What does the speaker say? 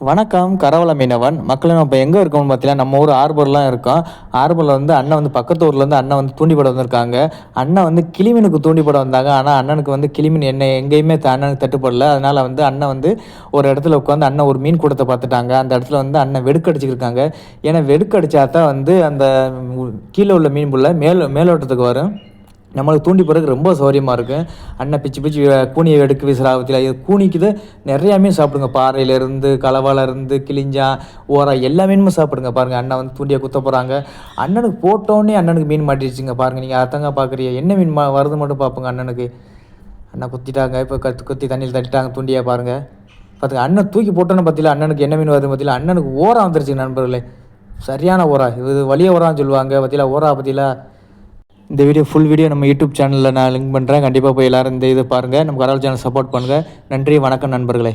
வணக்கம் கரவள மீனவன். மக்களை நம்ம இப்போ எங்கே இருக்கோம்னு பார்த்தீங்கன்னா நம்ம ஊர் ஆர்பர்லாம் இருக்கோம். ஆர்பரில் வந்து அண்ணன் வந்து பக்கத்து ஊர்லேருந்து அண்ணன் வந்து தூண்டிப்பட வந்திருக்காங்க. அண்ணன் வந்து கிளிமீனுக்கு தூண்டிப்பட வந்தாங்க. ஆனால் அண்ணனுக்கு வந்து கிளிமீன் என்ன எங்கேயுமே அண்ணனுக்கு தட்டுப்படல. அதனால் வந்து அண்ணன் வந்து ஒரு இடத்துல உட்காந்து அண்ணன் ஒரு மீன் கூட்டத்தை பார்த்துட்டாங்க. அந்த இடத்துல வந்து அண்ணன் வெடுக்கடிச்சிருக்காங்க ஏன்னா வெடுக்கடிச்சா தான் வந்து அந்த கீழே உள்ள மீன் புள்ள மேல் மேலோட்டத்துக்கு வரும். நம்மளுக்கு தூண்டி போகிறதுக்கு ரொம்ப சௌரியமாக இருக்கும் அண்ணன் பிச்சு பிச்சு கூனியை எடுக்க வீசுகிறா இது கூனிக்குது. நிறையா மீன் சாப்பிடுங்க. பாறையிலேருந்து கலவாலேருந்து கிளிஞ்சா ஓரா எல்லா மீனுமே சாப்பிடுங்க பாருங்கள் அண்ணன் வந்து தூண்டியை குத்த போகிறாங்க அண்ணனுக்கு போட்டோன்னே அண்ணனுக்கு மீன் மாட்டிடுச்சுங்க பாருங்கள் நீங்கள் அர்த்தங்க பார்க்குறீங்க என்ன மீன் மா வருது மட்டும் பார்ப்போங்க அண்ணனுக்கு. அண்ணன் குத்திட்டாங்க. இப்போ கத்து குத்தி தண்ணியில் தட்டிட்டாங்க தூண்டியாக பாருங்கள் பார்த்துங்க அண்ணன் தூக்கி போட்டோன்னு பார்த்தீங்களா அண்ணனுக்கு என்ன மீன் வருது பார்த்தீங்களா அண்ணனுக்கு ஓரா வந்துருச்சு நண்பர்களே. சரியான ஓரா. இது வலிய ஓரான்னு சொல்லுவாங்க. பார்த்தீங்களா ஓரா பார்த்தீங்களா இந்த வீடியோ ஃபுல் வீடியோ நம்ம யூடியூப் சேனலில் நான் லிங்க் பண்ணுறேன் கண்டிப்பாக போய் எல்லோரும் இந்த இதை பாருங்கள் நம்ம கடவுள் சேனல் சப்போர்ட் பண்ணுங்கள் நன்றி வணக்கம் நண்பர்களே.